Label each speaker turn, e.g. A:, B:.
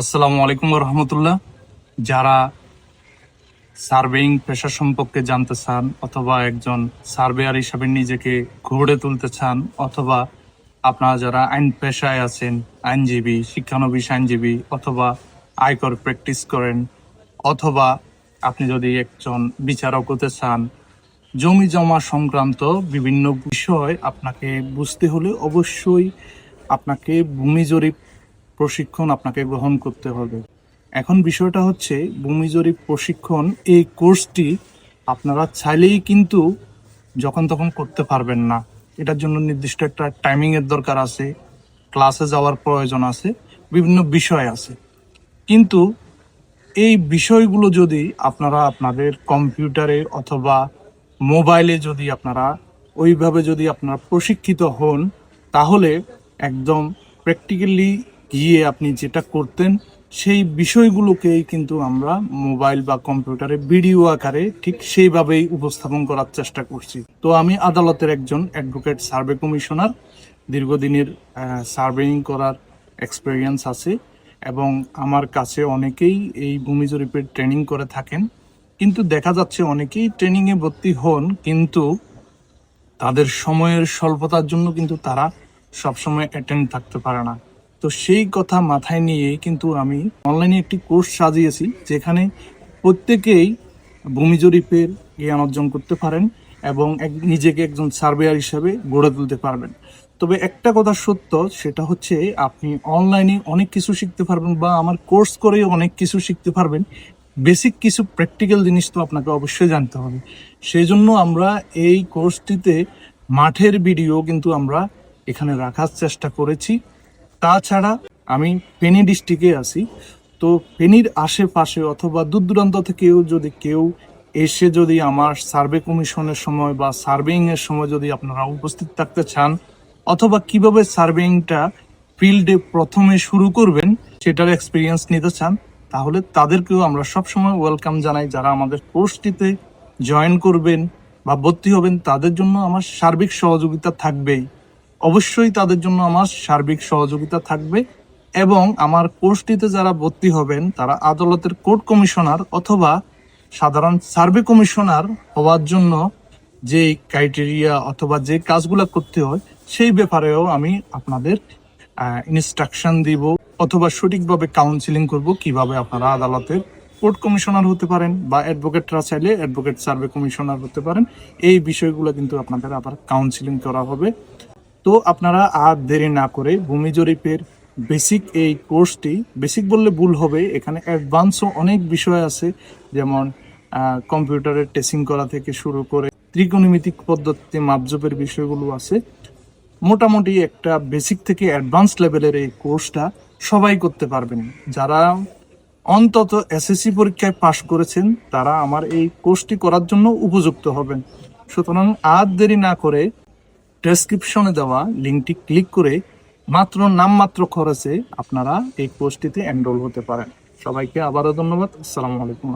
A: আসসালামু আলাইকুম রহমতুল্লাহ। যারা সার্ভেইং পেশা সম্পর্কে জানতে চান অথবা একজন সার্ভেয়ার হিসাবে নিজেকে গড়ে তুলতে চান অথবা আপনারা যারা আইন পেশায় আছেন, আইনজীবী, শিক্ষানবিশ আইনজীবী অথবা আয়কর প্র্যাকটিস করেন অথবা আপনি যদি একজন বিচারক হতে চান, জমি জমা সংক্রান্ত বিভিন্ন বিষয় আপনাকে বুঝতে হলে অবশ্যই আপনাকে ভূমি জরিপ প্রশিক্ষণ আপনাকে গ্রহণ করতে হবে। এখন বিষয়টা হচ্ছে, ভূমি জরিপ প্রশিক্ষণ এই কোর্সটি আপনারা চাইলেই কিন্তু যখন তখন করতে পারবেন না। এটার জন্য নির্দিষ্ট একটা টাইমিংয়ের দরকার আছে ক্লাসে যাওয়ার প্রয়োজন আছে, বিভিন্ন বিষয় আছে। কিন্তু এই বিষয়গুলো যদি আপনারা আপনাদের কম্পিউটারে অথবা মোবাইলে যদি আপনারা ওইভাবে যদি আপনারা প্রশিক্ষিত হন, তাহলে একদম প্র্যাকটিক্যালি গিয়ে আপনি যেটা করতেন, সেই বিষয়গুলোকেই কিন্তু আমরা মোবাইল বা কম্পিউটারে ভিডিও আকারে ঠিক সেইভাবেই উপস্থাপন করার চেষ্টা করছি। তো আমি আদালতের একজন অ্যাডভোকেট, সার্ভে কমিশনার, দীর্ঘদিনের সার্ভেইং করার এক্সপিরিয়েন্স আছে এবং আমার কাছে অনেকেই এই ভূমি জরিপের ট্রেনিং করে থাকেন। কিন্তু দেখা যাচ্ছে অনেকেই ট্রেনিংয়ে ভর্তি হন, কিন্তু তাদের সময়ের স্বল্পতার জন্য কিন্তু তারা সবসময় অ্যাটেন্ড থাকতে পারে না। তো সেই কথা মাথায় নিয়েই কিন্তু আমি অনলাইনে একটি কোর্স সাজিয়েছি, যেখানে প্রত্যেকেই ভূমি জরিপের জ্ঞান অর্জন করতে পারেন এবং এক- নিজেকে একজন সার্ভেয়ার হিসাবে গড়ে তুলতে পারবেন। তবে একটা কথা সত্য, সেটা হচ্ছে আপনি অনলাইনে অনেক কিছু শিখতে পারবেন বা আমার কোর্স করেই অনেক কিছু শিখতে পারবেন। বেসিক কিছু প্র্যাকটিক্যাল জিনিস তো আপনাকে অবশ্যই জানতে হবে। সেই জন্য আমরা এই কোর্সটিতে মাঠের ভিডিও কিন্তু আমরা এখানে রাখার চেষ্টা করেছি। তাছাড়া আমি ফেনী ডিস্ট্রিক্টে আছি। তো ফেনীর আশেপাশে অথবা দূর দূরান্ত থেকেও যদি কেউ এসে যদি আমার সার্ভে কমিশনের সময় বা সার্ভেইং এর সময় যদি আপনারা উপস্থিত থাকতে চান অথবা কীভাবে সার্ভেইংটা ফিল্ডে প্রথমে শুরু করবেন সেটার এক্সপিরিয়েন্স নিতে চান, তাহলে তাদেরকেও আমরা সবসময় ওয়েলকাম জানাই। যারা আমাদের কোর্সটিতে জয়েন করবেন বা ভর্তি হবেন, তাদের জন্য আমার সার্বিক সহযোগিতা থাকবেই। অবশ্যই তাদের জন্য আমার সার্বিক সহযোগিতা থাকবে এবং আমার কোর্সটিতে যারা ভর্তি হবেন, তারা আদালতের কোর্ট কমিশনার অথবা সাধারণ সার্ভে কমিশনার হওয়ার জন্য যে ক্রাইটেরিয়া অথবা যে কাজগুলো করতে হয়, সেই ব্যাপারেও আমি আপনাদের ইনস্ট্রাকশন দিব অথবা সঠিকভাবে কাউন্সিলিং করব কীভাবে আপনারা আদালতের কোর্ট কমিশনার হতে পারেন বা অ্যাডভোকেটরা চাইলে অ্যাডভোকেট সার্ভে কমিশনার হতে পারেন। এই বিষয়গুলো কিন্তু আপনাদের আবার কাউন্সিলিং করা হবে। তো আপনারা আর দেরি না করে ভূমি জরিপের বেসিক এই কোর্সটি বেসিক বললে ভুল হবে, এখানে অ্যাডভান্সও অনেক বিষয় আছে, যেমন কম্পিউটারের টেস্টিং করা থেকে শুরু করে ত্রিকোণমিতিক পদ্ধতিতে মাপজোপের বিষয়গুলো আছে। মোটামুটি একটা বেসিক থেকে অ্যাডভান্স লেভেলের এই কোর্সটা সবাই করতে পারবেন। যারা অন্তত এসএসসি পরীক্ষায় পাশ করেছেন, তারা আমার এই কোর্সটি করার জন্য উপযুক্ত হবেন। সুতরাং আর দেরি না করে ডেসক্রিপশনে দেওয়া লিঙ্কটি ক্লিক করে মাত্র নামমাত্র খরচে আপনারা এই কোর্সটিতে এনরোল হতে পারেন। সবাইকে আবারও ধন্যবাদ। আসসালামু আলাইকুম।